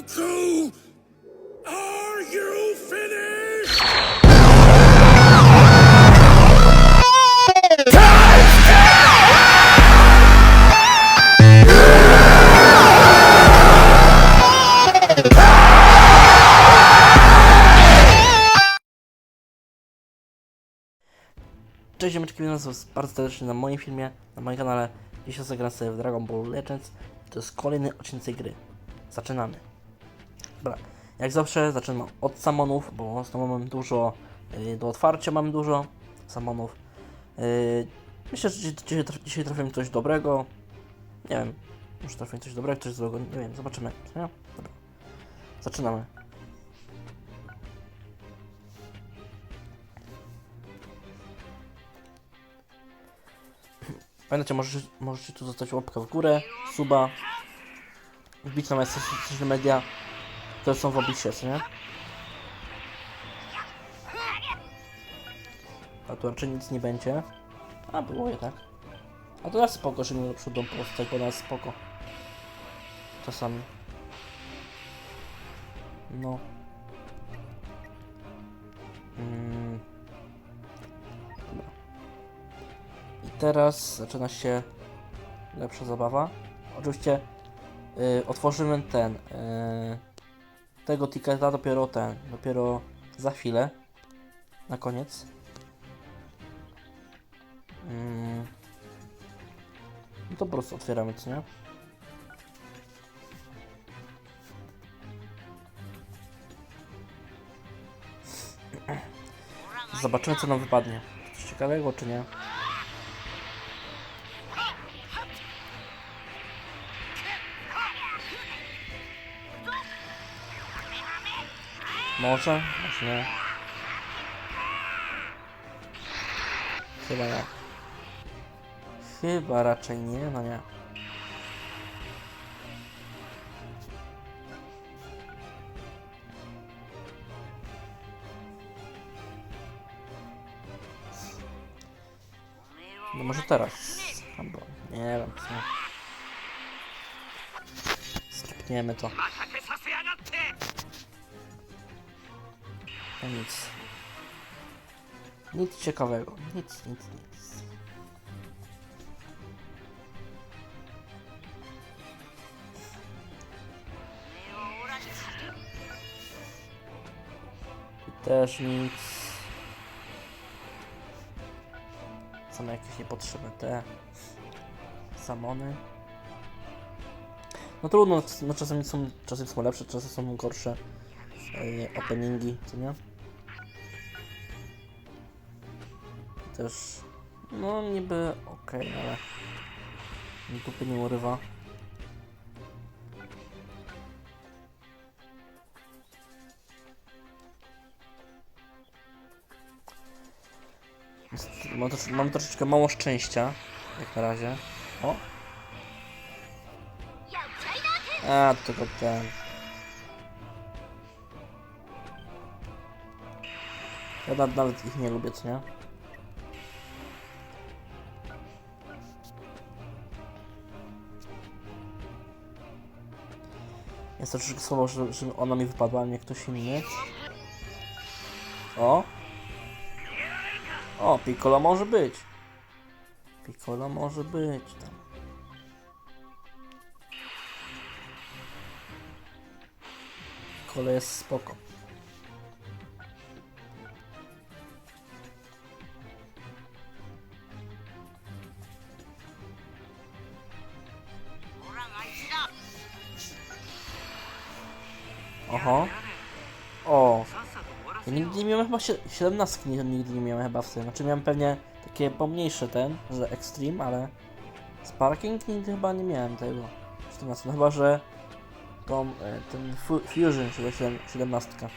Goku! Are you finished? Cześć, ziomeczki, witam was bardzo serdecznie na moim filmie, na moim kanale. Dzisiaj zagram sobie w Dragon Ball Legends. To jest kolejny odcinek tej gry. Zaczynamy. Dobra, jak zawsze zaczynam od samonów, bo znowu mam dużo, yy, do otwarcia mam dużo samonów. Yy, myślę, że dzisiaj, traf- dzisiaj trafię coś dobrego. Nie wiem, może trafię coś dobrego, coś złego, nie wiem, zobaczymy. Dobra, zaczynamy. Pamiętajcie, możecie, możecie tu zostawić łapkę w górę, suba, wbić na moje soc- social media, które są w opisie, co nie? A tu raczej nic nie będzie. A, było jednak. A to spoko, że do przodu postać, bo jest spoko. Czasami. No. Mm. Dobra. I teraz zaczyna się lepsza zabawa. Oczywiście y, otworzymy ten. Y, tego ticketa dopiero ten. Dopiero za chwilę. Na koniec. Mm. No to po prostu otwieramy, co nie? Zobaczymy, co nam wypadnie. Coś ciekawego, czy nie? Może? Może nie. Chyba nie. Chyba raczej nie, no nie. No może teraz. Albo nie wiem. Skipniemy to. No nic. Nic ciekawego. Nic, nic, nic. I też nic. Są jakieś niepotrzebne te samony. No trudno, no czasami są, czasem są lepsze, czasem są gorsze e, openingi, co nie? Też, no niby okej, ale dupy nie urywa. Mam, trosz, mam troszeczkę mało szczęścia, jak na razie. O! A, tylko ten. Ja na- nawet ich nie lubię, co nie? Jest troszeczkę słabo, że, że ona mi wypadła, a nie ktoś inny. O! O, Piccolo może być. Piccolo może być tam. Piccolo jest spoko. Oho. O. Ja nigdy nie miałem chyba sie- 17 nie- nigdy nie miałem chyba w tym. Znaczy miałem pewnie takie pomniejsze ten, że Extreme, ale Sparking nigdy chyba nie miałem tego. 14. No chyba, że tą, e, ten fu- Fusion, czyli 17.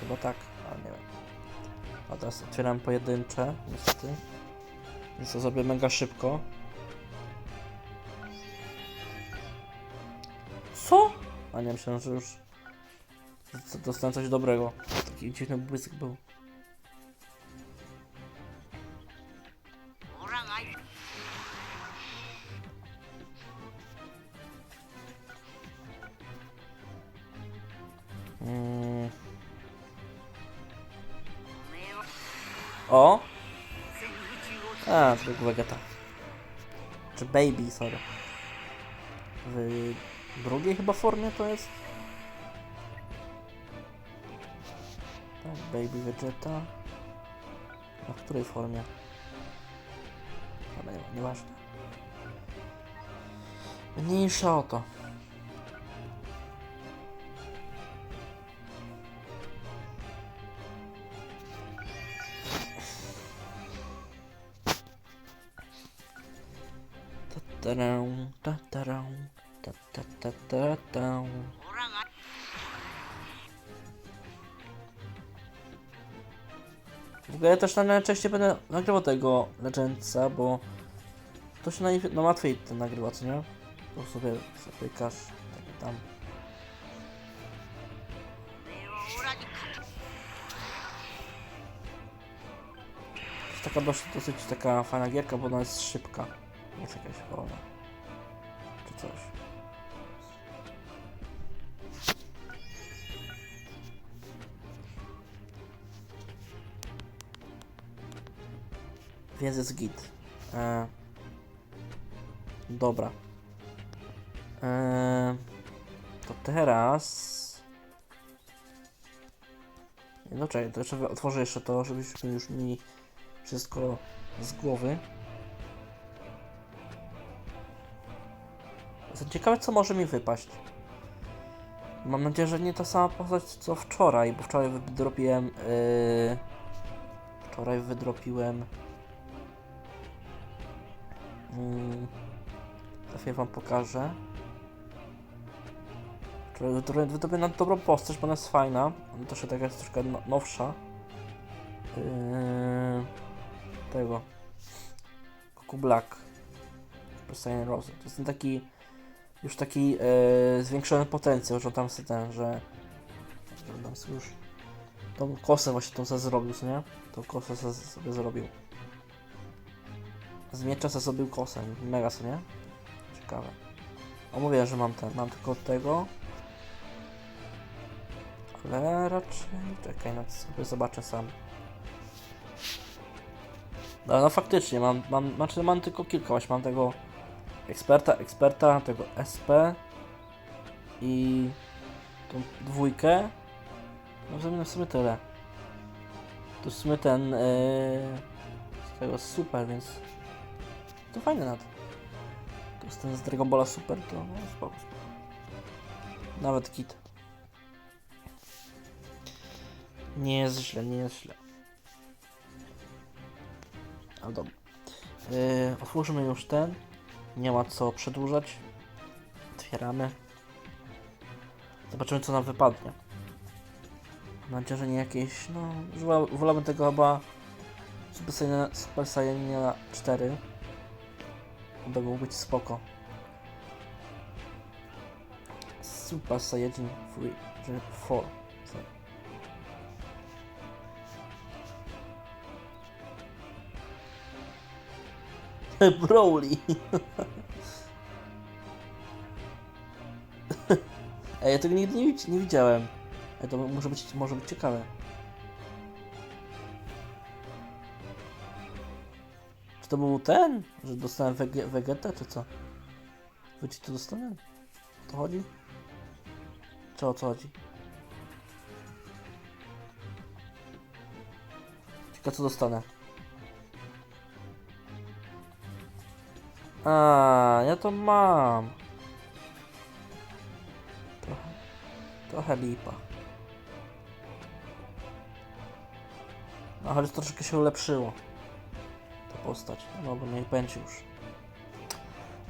Chyba tak, ale nie wiem. A teraz otwieram pojedyncze, niestety. Więc to zrobię mega szybko. Co? A nie, myślałem, że już dostałem coś dobrego. Taki dziwny błysk był. Mm. O! A, to Vegeta. Czy Baby, sorry. W drugiej chyba formie to jest? Baby Vegeta. A w której formie? Ale nie, nieważne. Mniejsza o to. Ta-ta-ram, ta-ta-ram, ta-ta-ta-ta-tam. W ogóle ja też najczęściej będę nagrywał tego Legendsa, bo to się naj, no łatwiej to nagrywa, nie? To sobie zapykasz, tak tam. To jest taka dość, dosyć taka fajna gierka, bo ona jest szybka. Nie jest jakaś wolna. Więc jest git. E, dobra. E, to teraz... No czekaj, to jeszcze otworzę jeszcze to, żebyśmy już mieli wszystko z głowy. Jestem co może mi wypaść. Mam nadzieję, że nie ta sama postać co wczoraj, bo wczoraj wydropiłem. Yy... Wczoraj wydropiłem. Yy... Za chwilę wam pokażę. Wydropiłem na dobrą postać, bo ona jest fajna. Ona też taka jest troszkę no, nowsza. Yy... Tego. Kuku Black. Rose. To jest ten taki już taki e, zwiększony potencjał, że tam sobie ten, że, tam sobie już tą kosę właśnie tą sobie zrobił, nie? Tą kosę sobie zrobił. Z miecza sobie zrobił kosę, mega co nie? Ciekawe. O mówię, że mam ten, mam tylko tego. Ale raczej, czekaj, no sobie zobaczę sam. No, no faktycznie, mam, mam, znaczy mam tylko kilka, właśnie mam tego eksperta, eksperta, tego SP i tą dwójkę. No w sumie, w sumie tyle. To w sumie ten yy, z tego super, więc to fajne nad. To jest ten z Dragon Balla Super, to no, spoko. Nawet kit. Nie jest źle, nie jest źle. Ale dobra. Yy, otwórzmy już ten. Nie ma co przedłużać. Otwieramy. Zobaczymy co nam wypadnie. Mam nadzieję, że nie jakieś, no, wolałbym tego chyba Super Saiyan, Super Saiyan 4. By mógł być spoko. Super Saiyan 3, czy 4. sorry. Broly. Ej, ja tego nigdy nie, nie widziałem. Ej, to może być, może być ciekawe. To był ten, że dostałem wege, Vegetę, czy co? Wy ci to dostałem? O to chodzi? Czy o co chodzi? Ciekawe co dostanę. A, ja to mam. Trochę, trochę lipa. No, choć troszeczkę się ulepszyło. Ta postać. No, bo niech będzie już.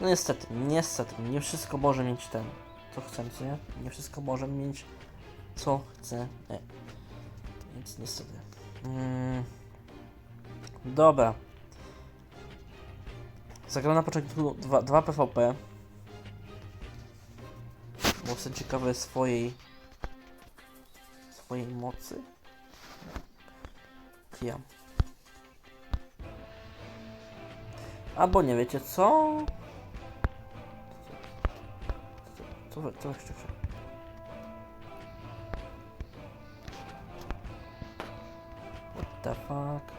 No niestety, niestety, nie wszystko może mieć ten, co chcę, co nie? Nie wszystko może mieć, co chce. Nie. Więc niestety. Mm. Dobra. Zagram na początku 2, 2 PvP. Bo jestem ciekawy swojej swojej mocy. Ja. Albo nie wiecie co? Co wy, co wy? What the fuck?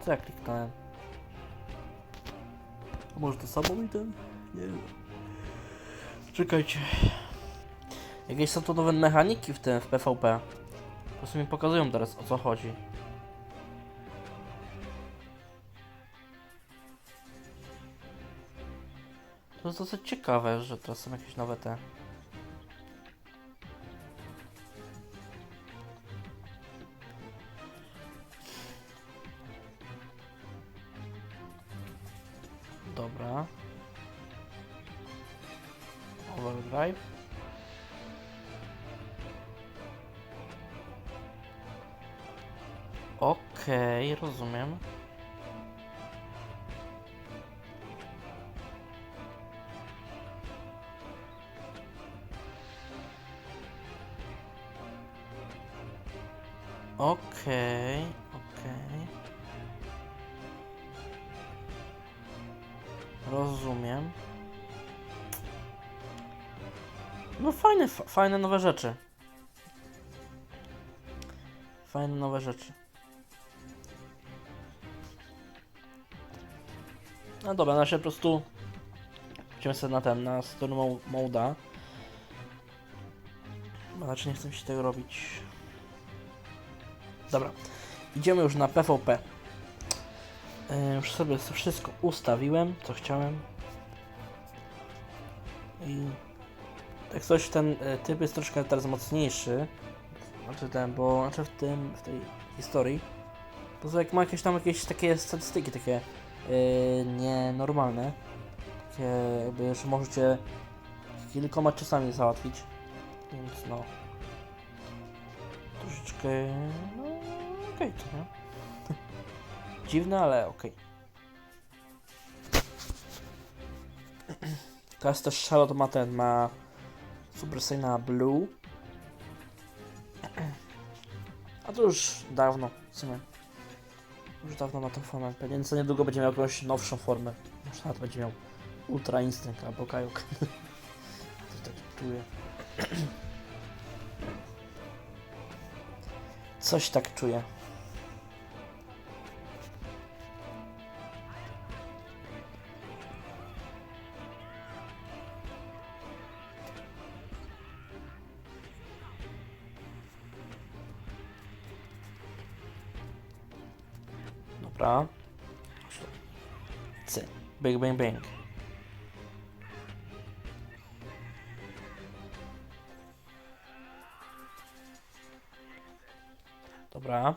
Co ja kliknąłem? A może to samo item? Nie wiem. Czekajcie. Jakieś są to nowe mechaniki w tym, w PvP. Po prostu mi pokazują teraz o co chodzi. Jest dosyć ciekawe, że teraz są jakieś nowe te. Dobra. Overdrive. Okej, rozumiem. Fajne, fa- fajne nowe rzeczy. Fajne nowe rzeczy. No dobra, na razie po prostu idziemy sobie na ten, na story mo- raczej nie chcę się tego robić. Dobra, idziemy już na PvP. Yy, Już sobie wszystko ustawiłem, co chciałem. I tak coś, ten e, typ jest troszkę teraz mocniejszy. Znaczy ten, bo znaczy w tym, w tej historii. Po prostu jak ma jakieś tam jakieś takie statystyki takie yy, nienormalne. Takie jakby, że możecie kilkoma czasami załatwić. Więc no. Troszeczkę. No, okej, to nie? Dziwne, ale okej. Teraz też Charlotte ma ten, ma Super Saiyana Blue. A to już dawno, w sumie. Już dawno ma tą formę. Pewnie co niedługo będzie miał jakąś nowszą formę. Może nawet będzie miał Ultra Instinct albo Kajuk. Coś tak czuję. Coś tak czuję. Dobra. Cy. Bang, bang, bang. Dobra.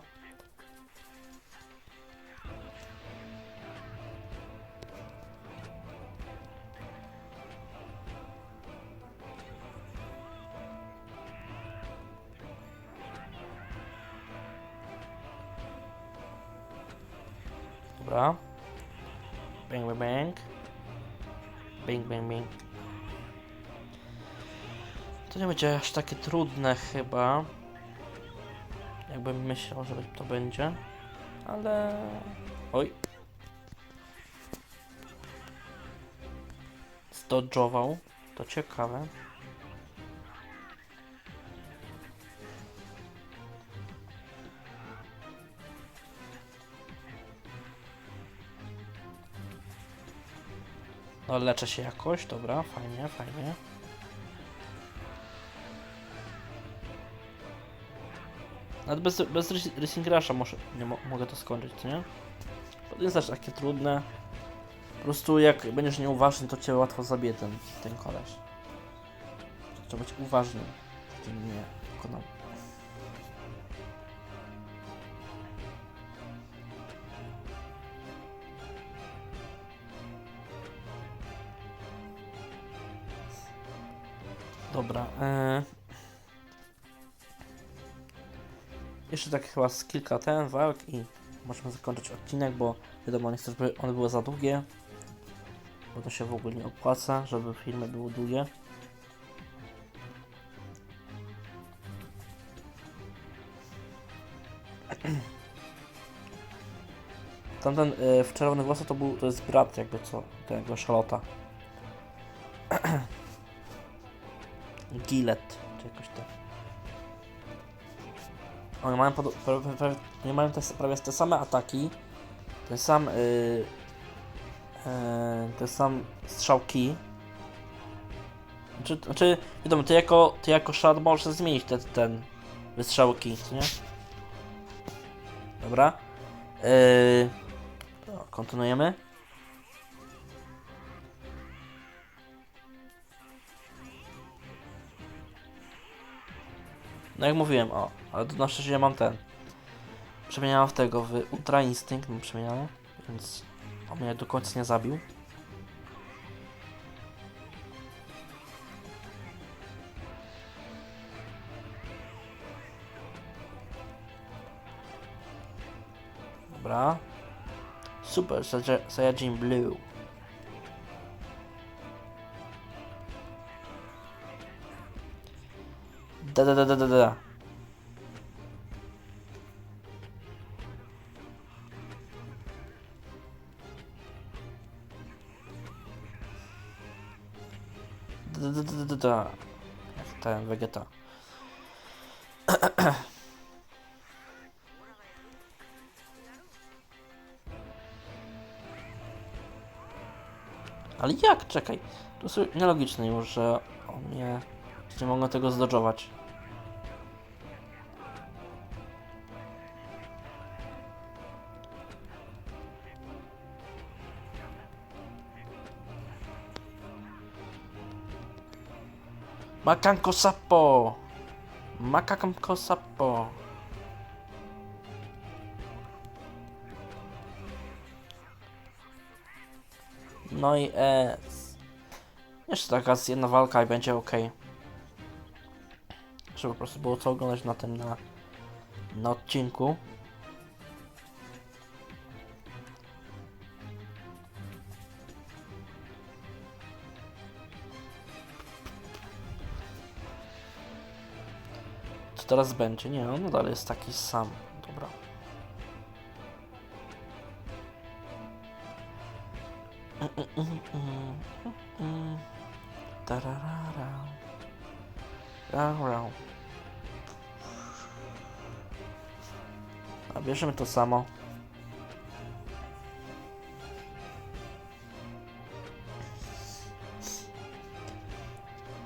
Dobra. Bang, bang, bang. Bang, bang, bang. To nie będzie aż takie trudne chyba. Jakbym myślał, że to będzie. Ale... Oj. Zdodżował. To ciekawe. Leczę się jakoś, dobra, fajnie, fajnie. Nawet bez, bez Racing- Rusha może, nie mo mogę to skończyć, nie? To jest aż takie trudne. Po prostu jak będziesz nieuważny, to cię łatwo zabije ten, ten koleś. Trzeba być uważnym, żeby nie pokonał. Dobra. E... Jeszcze tak chyba z kilka ten walk i możemy zakończyć odcinek, bo wiadomo, nie chcę, żeby one były za długie. Bo to się w ogóle nie opłaca, żeby filmy były długie. Tamten y, w czerwonych włosach to był, to jest brat jakby co, tego Szalota. Gillet, czy jakoś tak. Oni mają, pod, oni mają te, prawie te same ataki, ten sam, yy, yy, ten sam strzałki. Znaczy, znaczy, wiadomo, ty jako, ty jako shard możesz zmienić te, ten wystrzałki, nie? Dobra. Yy, kontynuujemy. No jak mówiłem, o, ale to na szczęście mam ten. Przemieniałem w tego, w Ultra Instinct mam przemieniany, więc on mnie do końca nie zabił. Dobra. Super Saiyaj- Saiyajin Blue. Da da da da da da. Da da da da da. Jak ten Vegeta. Ale jak? Czekaj. To jest nielogiczne już, że on nie... Nie mogę tego zdodżować. Makanko Sapo! Makanko Sapo! No i S. Jeszcze taka jedna walka i będzie ok. Żeby po prostu było co oglądać na tym na, na odcinku. Co teraz będzie? Nie, on nadal jest taki sam. Dobra. A bierzemy to samo.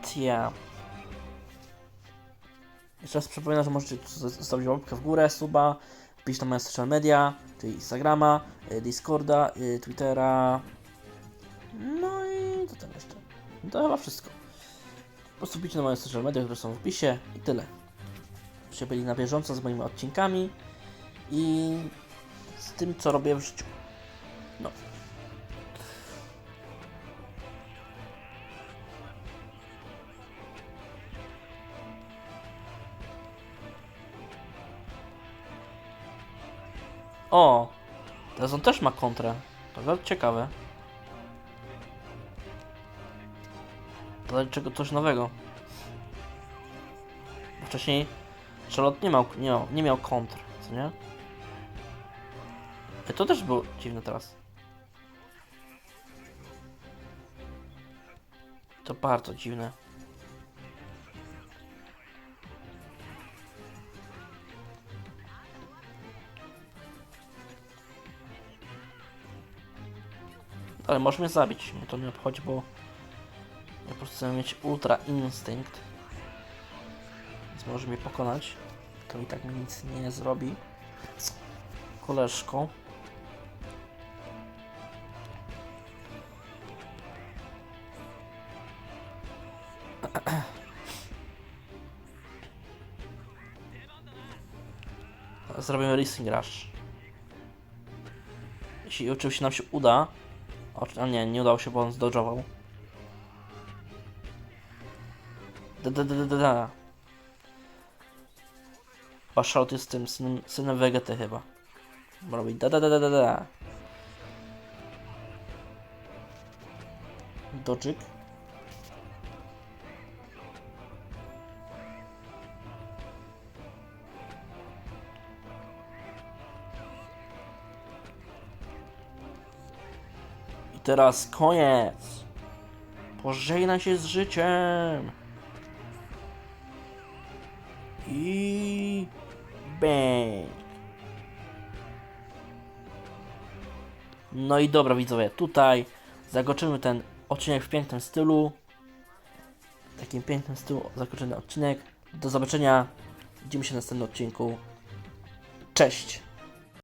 Tia. Jeszcze raz przypominam, że możecie zostawić łapkę w górę, suba, wpić na moje social media, czyli Instagrama, y, Discorda, y, Twittera. No i co tam jeszcze? To chyba wszystko. Po prostu wpicie na moje social media, które są w opisie i tyle. Żebyście byli na bieżąco z moimi odcinkami i z tym, co robię w życiu. No. O! Teraz on też ma kontrę. To ciekawe. Dlaczego coś nowego? Wcześniej Charlotte nie miał, nie miał, nie miał kontr, co nie? E, To też było dziwne teraz. To bardzo dziwne. Ale możesz mnie zabić, mnie to nie obchodzi, bo ja po prostu chcę mieć ultra instynkt. Więc możesz mnie pokonać. To i tak mi nic nie zrobi. Koleżko. Zrobimy Racing Rush. Jeśli oczywiście nam się uda. O, nie, nie udało się, bo on zdodżował. Da da da da da. Paszot jest tym synem, synem Vegety chyba. Robi da da da da da da. Dodżyk. I teraz koniec. Pożegnaj się z życiem. I Bang. No i dobra widzowie, tutaj zakończymy ten odcinek w pięknym stylu. W takim pięknym stylu zakończymy odcinek. Do zobaczenia. Widzimy się w następnym odcinku. Cześć!